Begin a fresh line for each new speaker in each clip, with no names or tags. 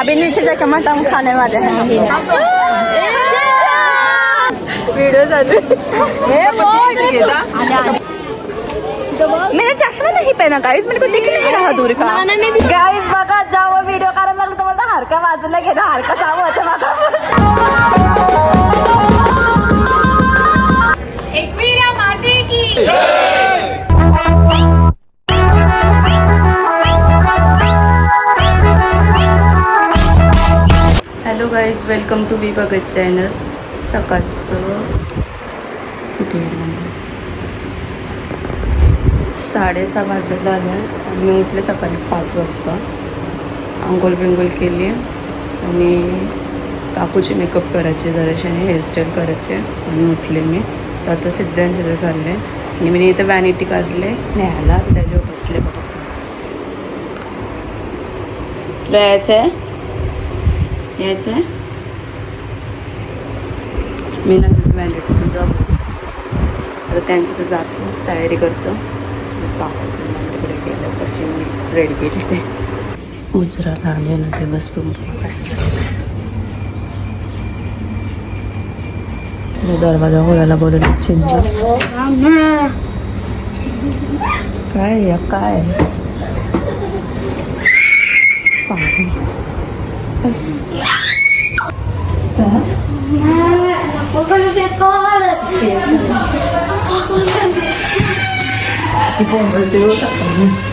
अभी नीचे जाकर मटन खाने वाले हैं वीडियो चालू। मैंने चश्मा नहीं पहना गाइस मेरे को दिख नहीं रहा दूर का? गाइस बघा जेव्हा व्हिडिओ करायला लागलो तर मला हारका बाजूला घेणं हारका जावं होतं बघा.
एकवीरा माते की.
हॅलो गाईज वेलकम टू बी बगत चॅनल सकाळचं साडेसहा वाजत आलं. आणि मी उठले सकाळी पाच वाजता. आंघोळ बिंगोल केली. आणि काकूची मेकअप करायचे जराशे आणि हेअरस्टाईल करायचे. आणि उठले मी. तर आता सिद्धांजली चालले. आणि मी इथं वॅनिटी काढले. न्यायला त्याच्यावर बसले बघा. तुला यायचं आहे यायचं आहे मी नंतर वॅनिटी तुझं तर त्यांचं तर जातं तयारी करतो. तिकडे गेलं कशी मी रेडी केली ते गुजरात आले ना दिवस पण कसं दरवाजा खोलायला बोलत चिंच काय या काय पाणी ती बोंबलते हो सकाळीच.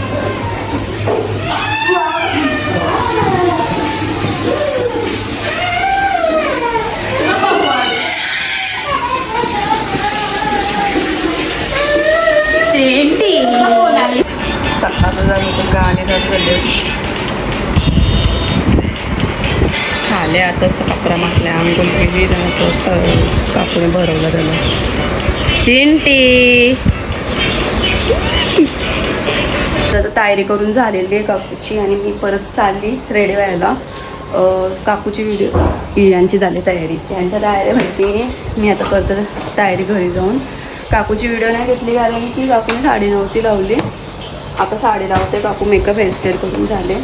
सकाळचं जाऊन गाणे जात खाले आता अकरा मागल्या अंघोळ केली जातो तो कापून भरवलं त्याला चिंटी तयारी करून झालेली आहे काकूची आणि मी परत चालली रेडी व्हायला. काकूची व्हिडिओ यांची झाली तयारी. यांच्या तयारी व्हायची मी आता परत तयारी घरी जाऊन काकूची व्हिडिओ नाही घेतली कारण की काकूने साडी नव्हती लावली. आता साडी लावते काकू मेकअप हेअरस्टाईल करून झाले.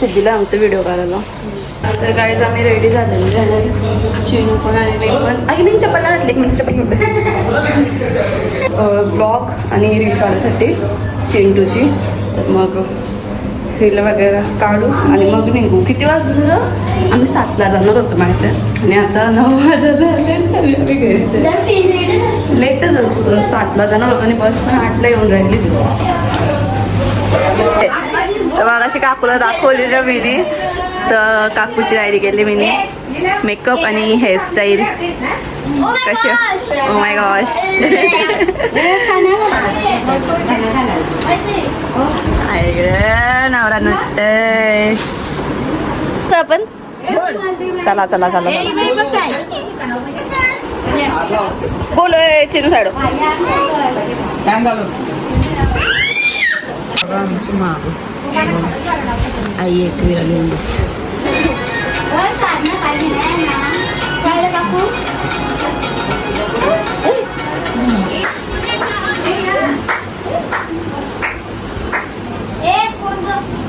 सिद्धीला नव्हते व्हिडिओ करायला. तर काहीच आम्ही रेडी झालेलो चिनू पण आणि मी पण. आई मी चप्पल घातली ब्लॉग आणि रील काढण्यासाठी चिंटूची. तर मग रील वगैरे काढू आणि मग निघू. किती वाजलं आम्ही सातला जाणार होतो माहिती आहे. आणि आता नऊ आम्ही घरी लेटच असतं. सातला जाणार होतो आणि बस पण आठला येऊन राहिली. तर मग अशी काकूला दाखवली ना मीनी तर काकूची तयारी केली मीनी. मेकअप आणि हेअरस्टाईल कशी माय गॉश नवरा नटतय आपण चला चला चला बोल चिनू साडू आमची मागू आई एक विरा लिहून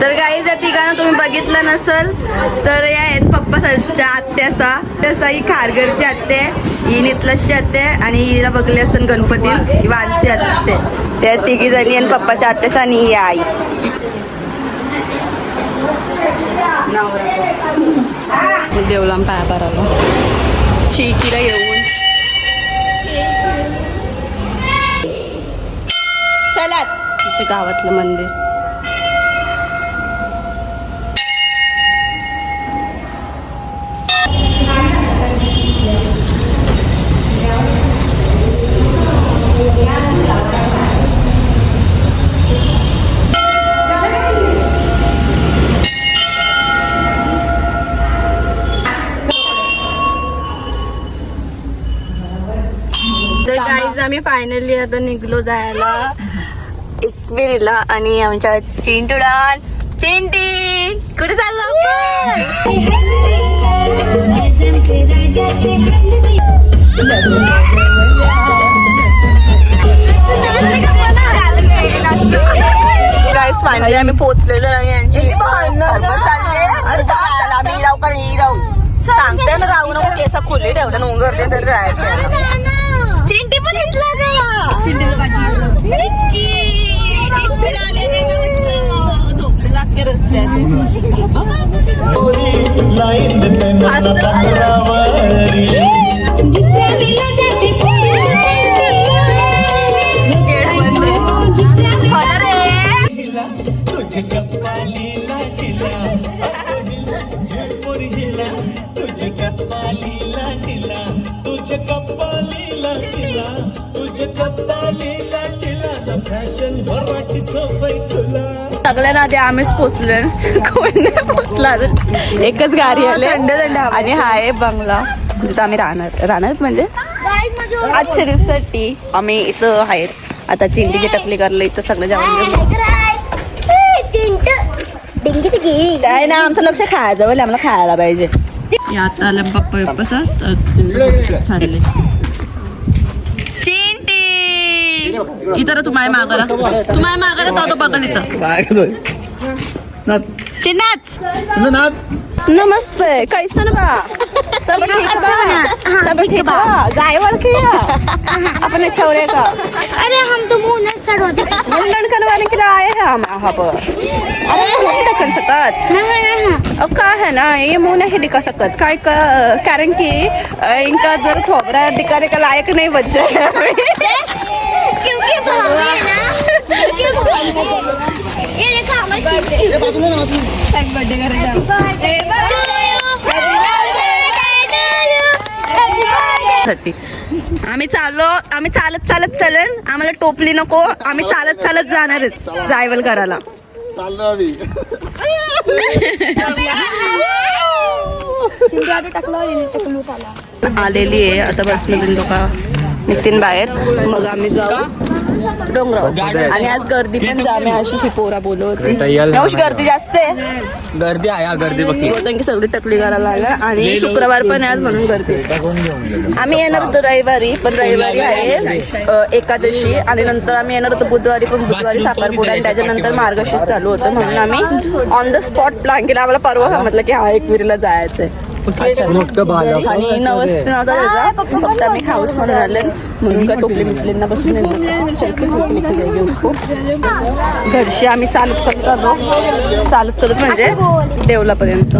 तर काही जर ठिकाणं तुम्ही बघितलं नसल तर या आहेत पप्पाच्या आत्यासा तसा ही खारघरची आत्या आहे, ही नितलसची आत्या आणि हिला बघले असन गणपती वालची आत्या त्या तिघी जणी आणि पप्पाच्या आत्यासा आणि ही आई.
देवला पाया पराला चिकीला येऊन. आमच्या गावातलं मंदिर. तर काहीच आम्ही फायनली आता निघलो जायला. एकविरीला आणि आमच्या चिंटुडान. चिंटी कुठे चाललो फायनली आम्ही पोहोचलेलो यांची आम्ही हिराव कारण हिराव सांगते ना राहू नको केसा खुले ठेवलं ना गर्दी तरी राहायचे. चिंटी पण उठला का निक्की. रस्त्यात सगळ्यांना आधी आम्हीच पोचलोय. कोण नाही. पोचला एकच गाडी आली. आणि हा आहे बंगला. जिथं आम्ही राहणार. राहणार म्हणजे? आजच्या दिवसासाठी आम्ही इथं आहेत. आता चिंटीची टकली करलं इथं सगळं जेवण काय ना आमचं लक्ष खायचं आम्हाला खायला पाहिजे. आता आलं पप्पा पप्पा चालले चिंटी इथं तुम्हाला माय मागारा तू माय मागारा इथं. चिन्नाच नमस्ते कैसन बा? सब ठीक बा? सब ठीक बा. गायवल अपने छोरे का?
अरे हम तो मुंह नहीं सड़ोते
मुंडन करवाने के लिए आए हैं हम यहाँ पर अरे नहीं ढकन सकत.
नहीं नहीं
अब का है ना ये मुंह नहीं दिखा सकत. काय का कारण की इनका जर थोबरा दिखाने का लायक नहीं बच्चे. हैं।
क्योंकि भाभी
साठी. आम्ही चाललो आम्ही चालत चालत चालन आम्हाला टोपली नको. आम्ही चालत चालत जाणार जायवल करायला. आलेली आहे. आता बसमधून लोक निघतीन बाहेर. मग आम्ही जाऊ. डोंगरावर. आणि आज गर्दी पण जाम आहे अशी ही पोरा बोलवती गर्दी जास्त आहे.
गर्दी आहे हा, गर्दी बघ.
बोलतो की सगळी टकली करायला लागला. आणि शुक्रवार पण आहे आज म्हणून गर्दी आम्ही येणार होतो रविवारी पण रविवारी आहे एकादशी. आणि नंतर आम्ही येणार होतो बुधवारी पण बुधवारी साखरपुडा आणि त्याच्यानंतर मार्गशीर्ष चालू होतं म्हणून आम्ही ऑन द स्पॉट प्लॅन केला. आम्हाला परवा म्हटलं की हा एकविरीला जायचंय.
मोठं भालं
आणि नवस नव्हता त्याचा फक्त आम्ही म्हणून आले का टोपली मिटलींना बसून घरशी आम्ही चालत चालत आलो. चालत चालत म्हणजे देवलापर्यंत.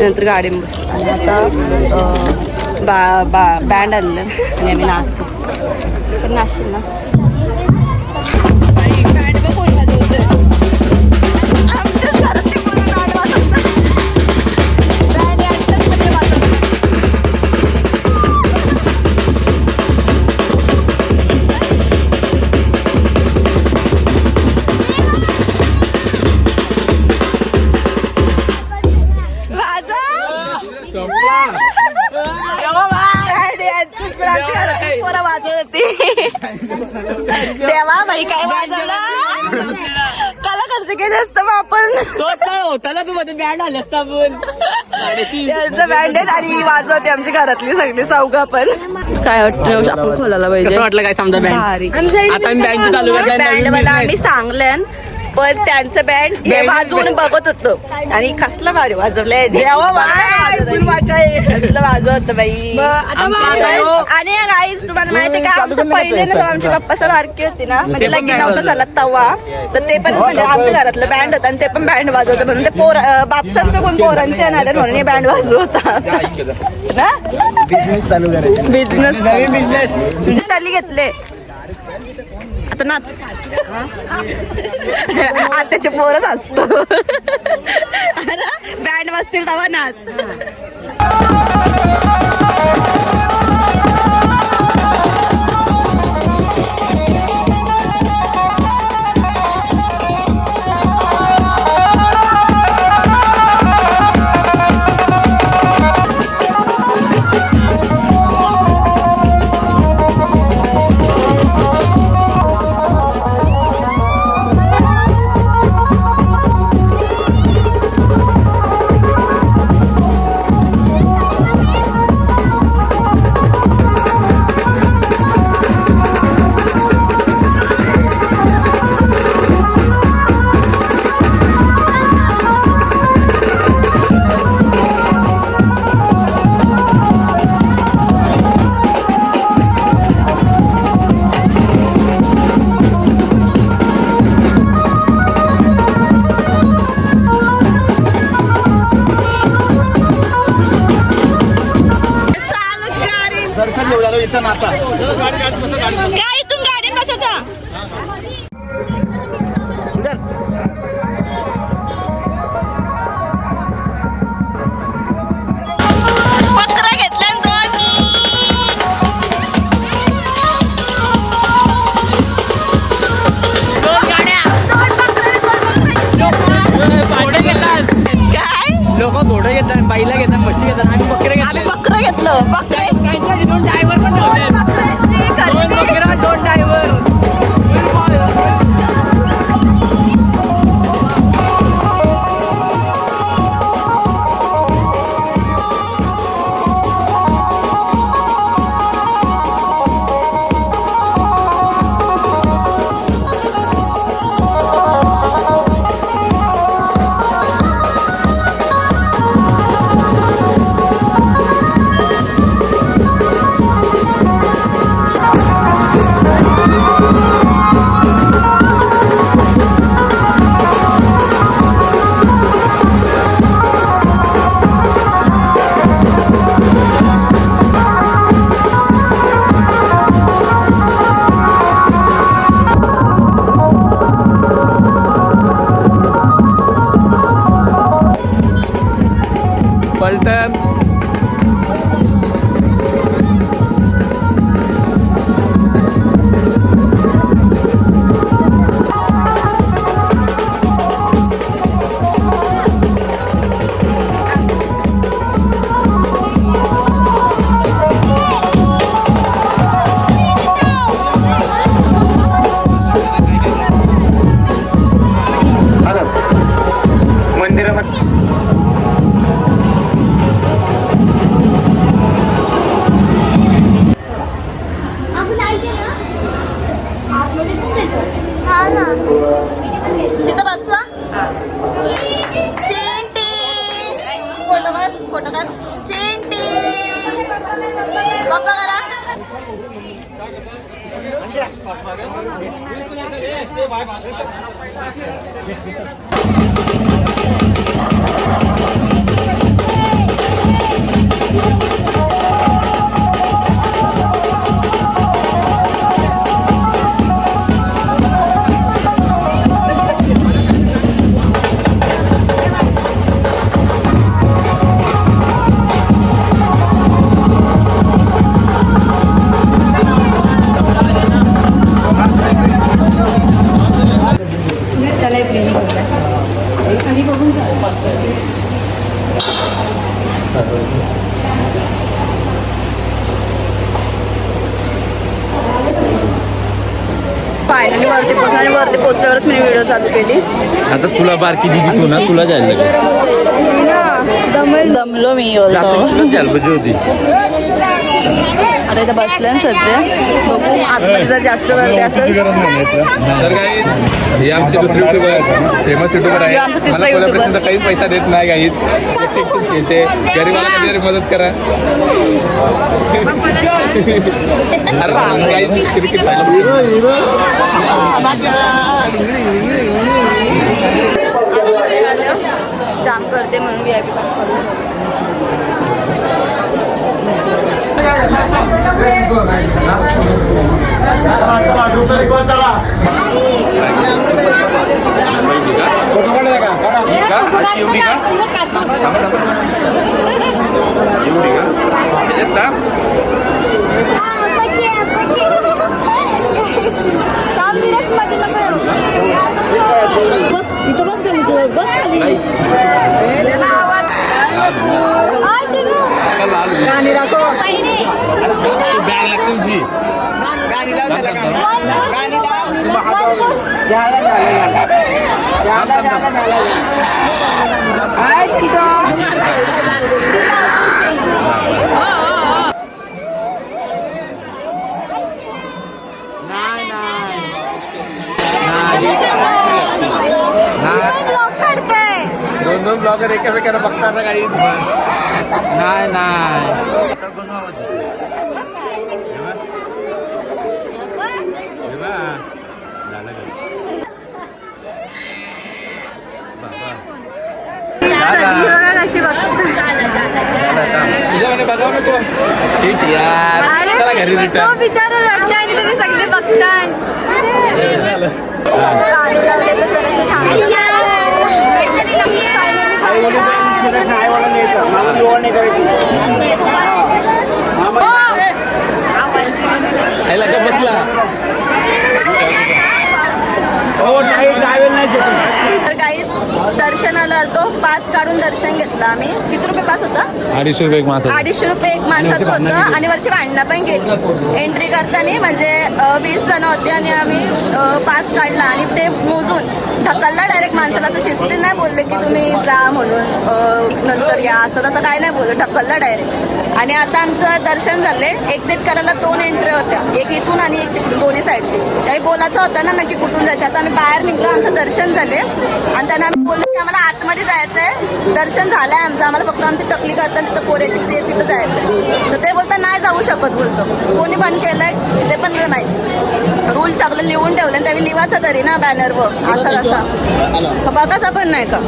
नंतर गाडी आणि आता बा बा बँड आणलं. आणि आम्ही नाचू. पण नाचशील ना? बँड आणि वाजवते आमची घरातली सगळी चौघा पण काय वाटतं आपण खोलायला पाहिजे.
वाटलं काय समजा बँड आता बँड चालू
बँड मला आम्ही. सांगल्यान पण त्यांचं बँड हे वाजवून बघत होतं. आणि कसलं भारी वाजवलंय. कसलं वाजवत होतं बाई आणि गाईज तुम्हाला माहिती का आमचं पहिले ना जेव्हा आमची पप्पा बारकी होती ना. म्हणजे लगीन नव्हतं झाला तवा तर ते पण म्हणजे आमच्या घरातलं बँड होतं आणि ते पण बँड वाजवतं. म्हणून ते पोर बापसांचं कोण पोरांचे येणार आहे म्हणून हे बँड वाजवता. ना?
बिझनेस चालू करायचं.
बिझनेस
नवीन बिझनेस
घेतले. आता नाच आताचे पोरच असतो. बँड वाजतील तेव्हा नाच.
Bye. घेतात बाईला घेतात म्हशी घेतात आम्ही बकरे
आम्ही
घेतले
बकरा घेतलं बकरा
त्यांच्या आधी दोन ड्रायव्हर पण ठेवले
बकऱ्याची
दोन
खरेदी.
बकरा दोन ड्रायव्हर पलटण
आपण ऐकलं ना आतमध्ये पण देतो हा ना
तिथं बसवा चिंटी फोटो काढ फोटो काढ चिंटी पप्पा करा त्याला एक वेणी करूया. खाली बघून जा. फायनली वरती पोहोचलो आणि वरती पोहोचल्यावरच मी व्हिडिओ चालू केली.
आता तुला बारकी दिदी तू ना? तुला जायला लागेल.
दमलो मी
जाता होती
आता इथं बसलं सध्या. बघू आतमध्ये जर जास्त गर्दी असेल.
तर काही हे आमचे दुसरे युट्यूबर फेमस युट्यूबर आहे
आमचा तिसरा
मला
YouTuber.
कोल्यापर्यंत काहीच पैसा देत नाही एकटे एकटेच खेळते गरीबाला कधीतरी मदत करा. अरे काहीच क्रिकेट
जाम करते म्हणून व्ही आय पी पास
एवढी का एवढी का येत का
इथं बस गेली तू बस खाली
गाणी
राखो
बॅग लागते तुमची. दोन दोन ब्लॉगर एकामेकाला बघतात ना काही नाही नाही
कशी
म्हणे बघाव नको. शीट यार. चला घरी रिटर्न
बिचारा रडताय आणि तुम्ही सगळे बघताय. गाणी लावले तर जरासं शांत
यायला का बसला.
तर काहीच दर्शनाला आलतो. पास काढून दर्शन घेतलं आम्ही. किती रुपये पास होता?
अडीचशे रुपये एक माणसं
अडीचशे रुपये एक माणसाचं होतं. आणि वरची भांडणं पण केली. एंट्री करताना म्हणजे वीस जण होते आणि आम्ही पास काढला. आणि ते मोजून ढकलला डायरेक्ट माणसाला. असं शिस्ती नाही बोलले की तुम्ही जा म्हणून नंतर या. असं तसं काय नाही बोललं. ढकलला डायरेक्ट आणि आता आमचं दर्शन झाले एक्झिट करायला दोन एंट्री होत्या. एक इथून आणि एक तिकडून. साईडची काही बोलायचं होतं ना नक्की कुठून जायचं? आता आम्ही बाहेर निघलो आमचं दर्शन झाले. आणि त्यांना आम्ही बोललो की आम्हाला आतमध्ये जायचं आहे दर्शन झालं आहे आमचं. आम्हाला फक्त आमची टकली करताना तिथं पोऱ्याची ते तिथं जायचं आहे तर ते बोलता नाही जाऊ शकत बोलतो. कोणी बंद केलंय? ते पण नाही माहिती. रूल चांगलं लिहून ठेवलं त्यावेळी लिवायचं तरी ना बॅनरवर असा कसा बघाचा पण नाही का?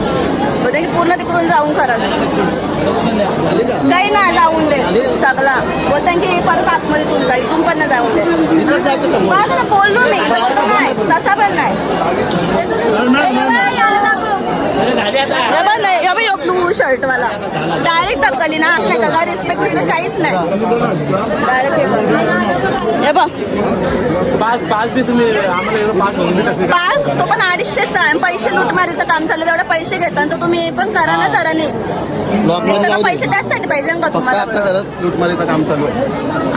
बोलते की पूर्ण तिकडून जाऊन करा काही नाही जाऊन दे. सगळा. बोलते की परत आतमध्ये तुला जा. इथून पण नाही जाऊन दे. बघ ना बोललो मी. तसा पण नाही नाही ब्लू शर्ट वाला डायरेक्ट टक्कली ना असं नाही का? रिस्पेक्ट विस्पेक्ट काहीच नाही. डायरेक्ट. पास तो पण अडीचशेचा आहे. पैसे लुटमारीचं काम चाललं तेवढे पैसे घेता तर तुम्ही हे पण करा ना जरा नुसतं पैसे त्याचसाठी पाहिजे का तुम्हाला.
लुटमारीचं काम चालू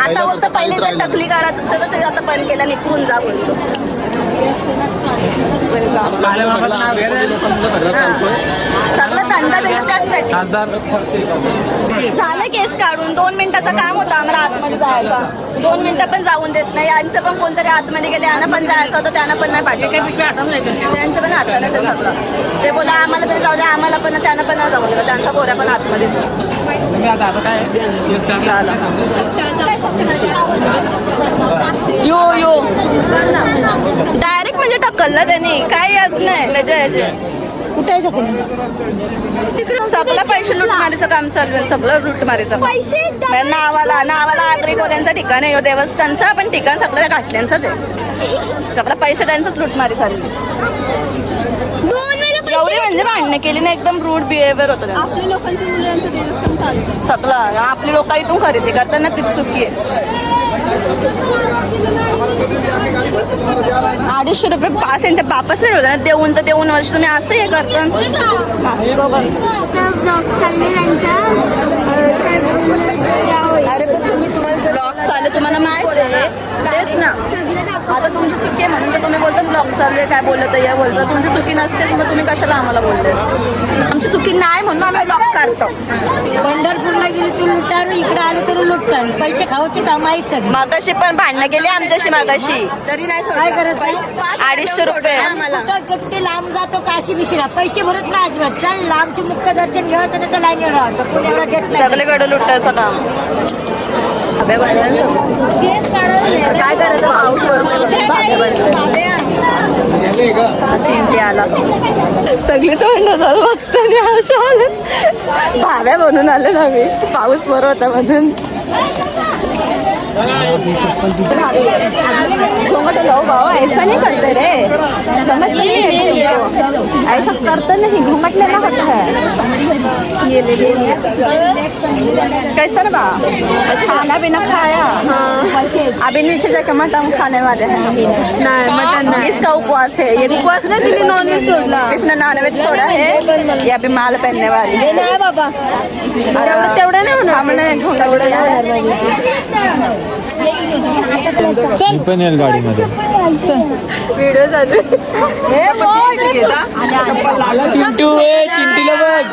आता बोलतो पहिले ते टकली करायचं आता बंद केलं निघून जा बोलतो. सगळं धंदा भेटत त्याचसाठी.
खासदार
झालं केस काढून. दोन मिनिटाचं काम होतं आम्हाला आतमध्ये जायचा. दोन मिनिटं पण जाऊन देत नाही. यांचं पण कोणतरी आतमध्ये गेले यांना पण जायचं होतं त्यांना पण नाही पाठवलं. त्यांचं पण हातानंच आहे सगळं. ते बोला आम्हाला तरी जाऊ द्या आम्हाला पण त्यांना पण नाही जाऊ दिलं त्यांचा पोऱ्या पण आतमध्ये
तुम्ही आता आता काय?
यो यो. डायरेक्ट म्हणजे टक्कलला त्यांनी. काय याच नाही. त्याच्या ह्याचे तिकडे सगळं पैसे लुटमारीचं काम चालू आहे. सगळं लुटमारीचं
पैसे
नावाला नावाला आगरी कोऱ्यांचं ठिकाण आहे. देवस्थानचा. पण ठिकाण सगळं त्या घाटल्यांचंच आहे. सगळं पैसे त्यांचंच लुटमारी चालली
दोन वेळा
एवढी
पैसे
म्हणजे भांडणं केली ना एकदम रूड बिहेवियर होतं त्यांचं.
आपल्या लोकांच्या मुलांचं देवस्थान चालतं.
सगळं. आपली लोक इथून खरेदी करताना तीच चुकी आहे. अडीचशे रुपये पास यांच्या बापाच होता ना देऊन तर देऊन वर्ष तुम्ही असं हे करता.
तर ब्लॉग चालले त्यांचा. होईल.
अरे पण तुम्ही तुम्हाला ब्लॉग चालू तुम्हाला माहीत आहे. तेच ना. आता तुमची चुकी आहे म्हणून तर तुम्ही बोलता ब्लॉग चालू आहे काय बोलत या बोलता. तुमची चुकी नसतेच मग तुम्ही कशाला आम्हाला बोलतेस आमची चुकी नाही म्हणून आम्ही ब्लॉक करतो
पंढरपूरला गेली तू लुटारू इकडे आले तरी लुटतात. पैसे खाऊची कमाई सगळी.
मागाशी पण भांडणं गेली आमच्याशी मागाशी. तरी नाही
काय करायचं
अडीचशे रुपये.
कुठं किती लांब जातो काशी बिशीला पैसे भरत नाही अजिबात. चल लांबचे मुख्य दर्शन घ्यायचं नाही तर लाईनीवर राहायचं. कोणी एवढा घेत नाही.
सगळीकडे लुटायचं काम. अबे बायांचं. काय करायचं? पाऊस पडतोय. भाबे बनले. चिंटी आला. सगळी तोंड झालं बघताना अशा आले भाव्या बनून आलो ना मी पाऊस बरं होता म्हणून. घूंघट लो भाव ऐसा नहीं करते रे समझते नहीं है। ऐसा करते नहीं घूंघट लेना होता है ये ले कैसा बा खाना पीना खाया हाँ अभी नीचे जाकर मटन खाने वाले हैं नहीं मटन नहीं इसका उपवास है। ये उपवास नहीं दिल्ली नॉन वेज छोड़ा। इसने नॉन वेज छोड़ा है। ये अभी माल पहनने वाली है।
नाही बाबा।
तेवढं नाही होणार हमने
मी पण येईल गाडीमध्ये.
व्हिडिओ चालू.
चिंटू ए चिंटीला बघ.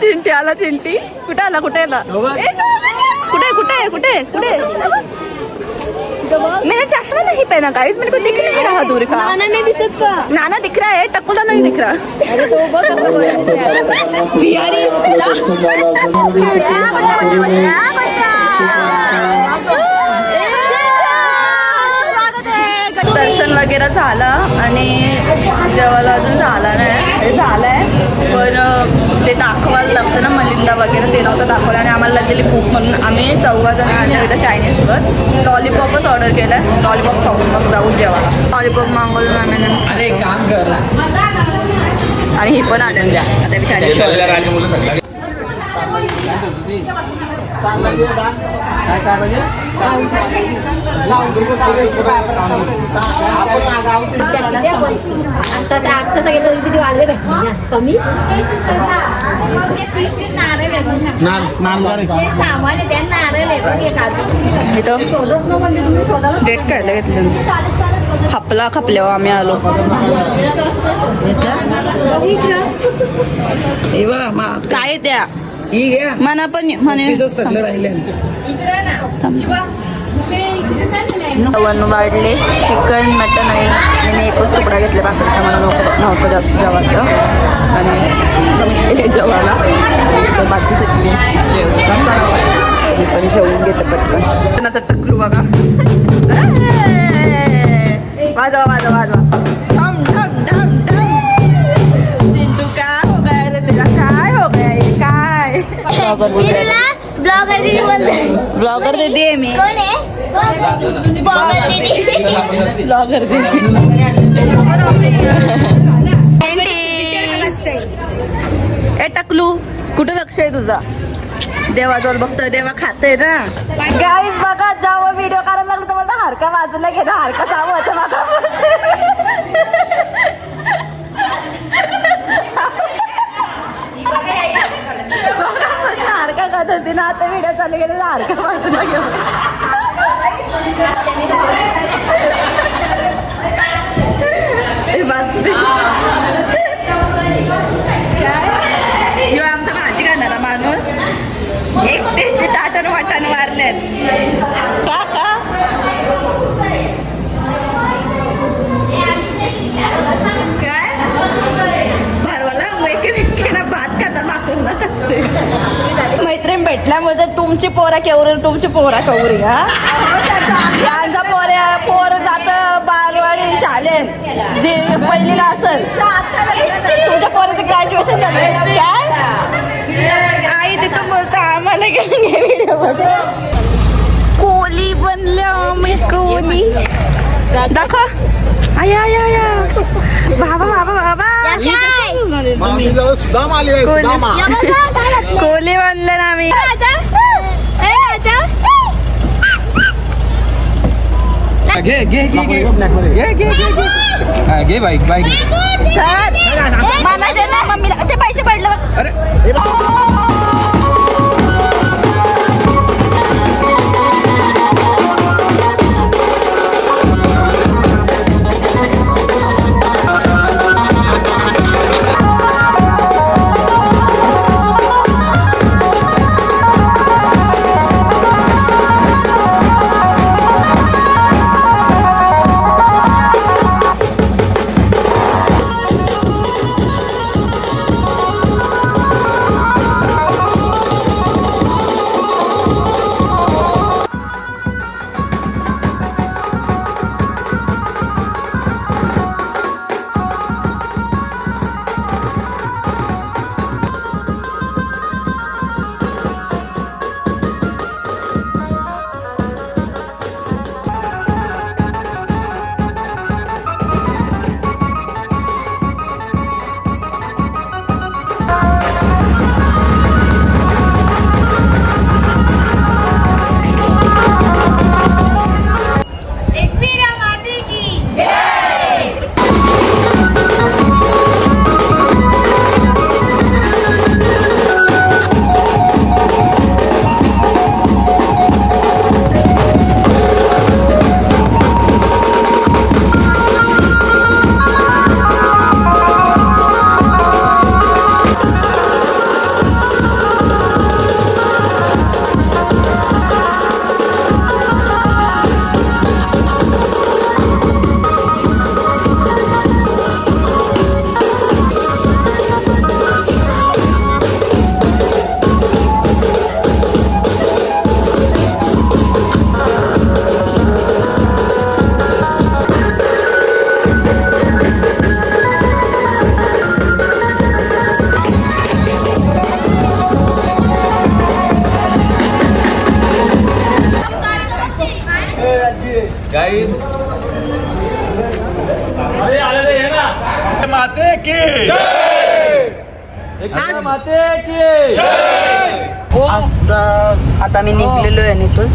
चिंटी आला चिंटी. कुठे आला कुठे आला? कुठे कुठे कुठे कुठे? मैंने चश्मा नहीं पहना गाइस मेरे को दिख नहीं रहा दूर का? नाना नहीं दिखत का? नाना दिख रहा है टकुला नहीं दिख रहा. अरे तो वो कैसा बिहारी दर्शन वगैरे झालं आणि जेवायला अजून झाला नाही. हे झालंय पण ते दाखवायला लागतं ना मलिंदा वगैरे ते नव्हतं दाखवलं आणि आम्हाला लागलेली भूक म्हणून आम्ही चौघा जण आले इथं चायनीजवर. लॉलीपॉपच ऑर्डर केलं लॉलीपॉप खाऊन मग जाऊ जेवायला. लॉलीपॉप मागवलं आम्ही
अरे काम कर.
आणि ही पण आनंद आता
आठ तास गेलं किती भेटले कमी
डेट काढलं घेतलं. खपला खपल्यावर आम्ही आलो. काय द्या मना पण म्हणे वन वाढले चिकन मटन आहे मी एकच तुकडा घेतला बाकीचा मला नको नव्हतं जास्त जेवायचं. आणि कमीच केले जेवायला. बाकी सगळी जेवतात मी पण जेवून घेते पटकन. त्यांचा टकलू बघा. वाजवा वाजवा वाजवा.
ब्लॉगर दीदी बोलते.
ब्लॉगर दीदी आहे मी.
कोण आहे? ब्लॉगर दीदी
ब्लॉगर ए टकलू कुठं लक्ष आहे तुझा? देवाजवळ बघतोय देवा खाते ना. गाईज बघा जावं व्हिडिओ करायला लागलं तर मला हारका बाजूला घे ना हारका जावं होतं माझा हारका खात होती ना आता व्हिडिओ चालू गेले हारका बाजूला घेऊन. हे यो आमचा भाजी घालणारा माणूस. एक टेस्टी ताटण वाटण मारल्यात. मैत्रीण भेटल्यामुळे तुमची पोरा केवरी तुमची पोरा केवरी हा? यांचा पोऱ्या पोर जात बालवाडी शाळेत. जे पहिलीला असेल. तुमच्या पोराचं ग्रॅज्युएशन झालं. काय? आई तिथं बोलतो आम्हाला कोली बनल्या मी कोली. दाखव. आया आया आया बाबा बाबा बाबा.
मावशी जवळ सुदामा आली आहे सुदामा.
कोली बनले ना आम्ही
घे घे घे घे. घे घे घे घे. हा, घे बाईक बाईक
सर मला दे ना मम्मीला. ते पैसे पडले.
अरे.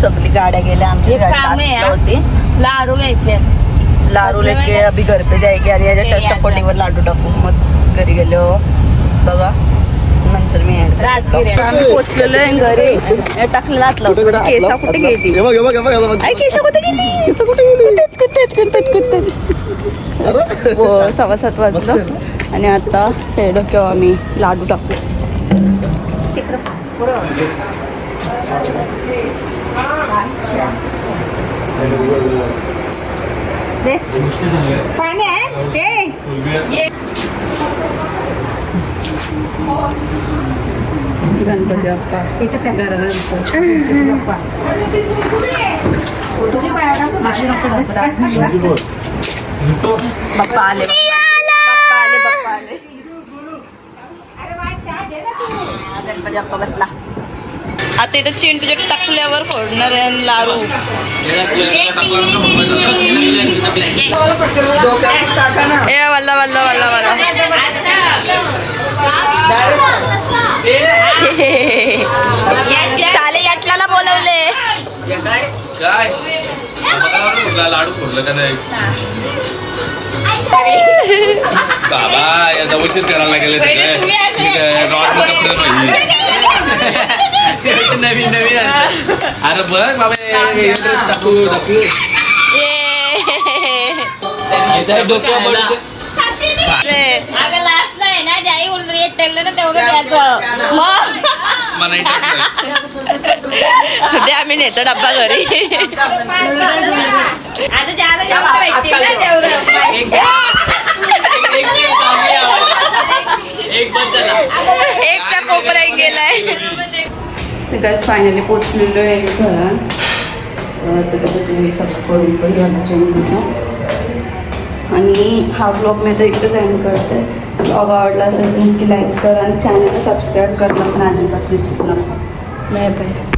सगळी गाड्या गेल्या आमची गाडी. होती.
लाडू घ्यायचे.
लाडू लेके अभी घर पे जायगे आणि याच्या चपाटीवर लाडू टाकू. मग घरी गेलो. बघा नंतर मी. आम्ही पोचलेलो आहे घरी. हे टाकलेलं आतलं. केसा कुठे गेली?
बघ बघ बघ, बघ.
आई केशा कुठे गेली? कुठे कुत्तेत हो सव्वा सात वाजलं. आणि आता ते डोक्यावर आम्ही लाडू टाकू.
पाणी आहे ते
गणपती बाप्पा बाप्पा आले बाप्पा आले बाप्पा आले गणपती बाप्पा बसला आता इथं चिंटूच्या टाकल्यावर फोडणार आहे लाडू. ए वल्ला वल्ला वल्ला वल्ला. चाले याटला बोलवले.
काय लाडू फोडलं त्याने बाबा या जवळचेच करायला गेले सगळे. रॉड कपडे पाहिजे नवीन नवीन अरे बघ बाबा dress टाकू टाकू डोक्यावर
अगं लास्ट नाही ना ज्याही उलट ठरलं ना तेवढं द्यायचं मग
द्या आम्ही नेतो डब्बा घरी
आता ज्याला जेवढं माहिती ना तेवढं
एक त्या कोपऱ्यात गेलाय मी फायनली पोचलेलो आहे घरात अं, तर त्याचं तुम्ही सगळं करून पण झालं जेवणाचं. आणि हा ब्लॉग मी आता इथंच एंड करते. ब्लॉग आवडला असेल तर नक्की लाईक करा आणि चॅनलला सबस्क्राईब करणं पण अजिबात विसरू नका. Bye bye.